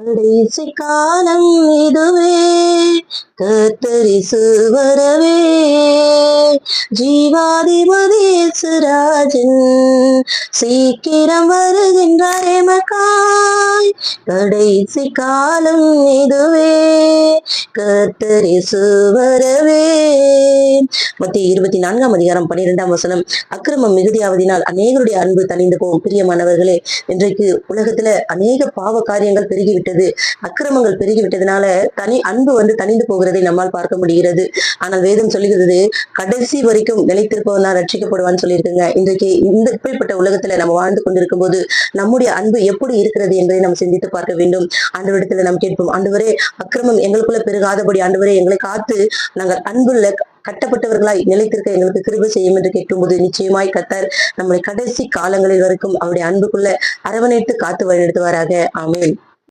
கடைசி காலம் இதுவே கத்தரிசு வரவே. ஜீவாதிபதீசுராஜன் சீக்கிரம் வருகின்றார் எமக்காய். கடைசி காலம் இதுவே கத்தரிசு வரவே. மத்திய இருபத்தி நான்காம் அதிகாரம் பன்னிரெண்டாம் வசனம். அக்கிரமம் மிகுதியாவதினால் அநேகருடைய அன்பு தனிந்து போகும் பிரியமானவர்களே இன்றைக்கு உலகத்துல அநேக பாவ காரியங்கள் பெருகிவிட்டது. அக்கிரமங்கள் பெருகிவிட்டதுனால தனி அன்பு வந்து தனிந்து போகிறதை நம்மால் பார்க்க முடிகிறது. ஆனால் வேதம் சொல்லுகிறது கடைசி வரைக்கும் நிலைத்திருப்பவன் தான் ரட்சிக்கப்படுவான்னு சொல்லியிருக்குங்க. இன்றைக்கு இந்த இப்படிப்பட்ட உலகத்துல நம்ம வாழ்ந்து கொண்டிருக்கும் போது நம்முடைய அன்பு எப்படி இருக்கிறது என்பதை நாம் சிந்தித்து பார்க்க வேண்டும். ஆண்டவரிடத்துல நாம் கேட்போம் ஆண்டவரே அக்கிரமம் எங்களுக்குள்ள பெருகாதபடி ஆண்டவரே எங்களை காத்து நாங்கள் அன்புள்ள கட்டப்பட்டவர்களாய் நிலைத்திருக்க எங்களுக்கு கிருப செய்யும் என்று கேட்கும்போது நிச்சயமாய் கத்தர் நம்மளை கடைசி காலங்களில் வரைக்கும் அவருடைய அன்புக்குள்ள அரவணைத்து காத்து வழிநடத்துவாராக. ஆமேன்.